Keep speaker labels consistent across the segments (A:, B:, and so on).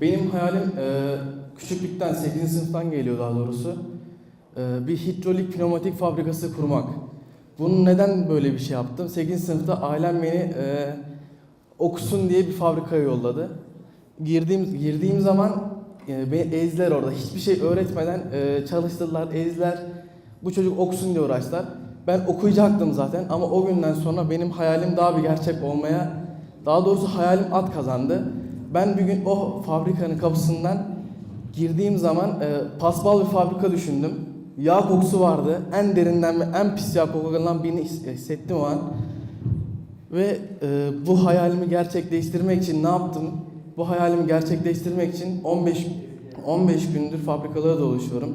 A: Benim hayalim e, küçüklükten 8. sınıftan geliyor daha doğrusu. E, bir hidrolik pneumatik fabrikası kurmak. Bunu neden böyle bir şey yaptım? 8. sınıfta ailem beni e, okusun diye bir fabrikaya yolladı. Girdiğim girdiğim zaman e, beni ezdiler orada. Hiçbir şey öğretmeden e, çalıştırdılar, ezdiler. Bu çocuk okusun diye uğraştılar. Ben okuyacaktım zaten ama o günden sonra benim hayalim daha bir gerçek olmaya, daha doğrusu hayalim at kazandı. Ben bir gün o fabrikanın kapısından girdiğim zaman e, paspal bir fabrika düşündüm. Yağ kokusu vardı. En derinden ve en pis yağ kokularından birini his- hissettim o an. Ve e, bu hayalimi gerçekleştirmek için ne yaptım? Bu hayalimi gerçekleştirmek için 15 15 gündür fabrikalara dolaşıyorum.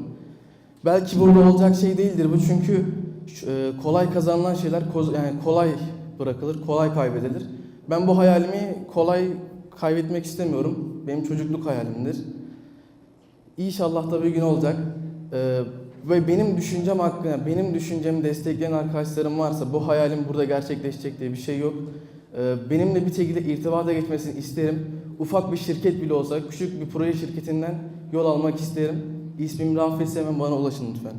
A: Belki burada olacak şey değildir bu çünkü e, kolay kazanılan şeyler yani kolay bırakılır, kolay kaybedilir. Ben bu hayalimi kolay kaybetmek istemiyorum. Benim çocukluk hayalimdir. İnşallah da bir gün olacak. Ee, ve benim düşüncem hakkında, benim düşüncemi destekleyen arkadaşlarım varsa bu hayalim burada gerçekleşecek diye bir şey yok. Ee, benimle bir şekilde irtibata geçmesini isterim. Ufak bir şirket bile olsa, küçük bir proje şirketinden yol almak isterim. İsmim Rafet Seven, bana ulaşın lütfen.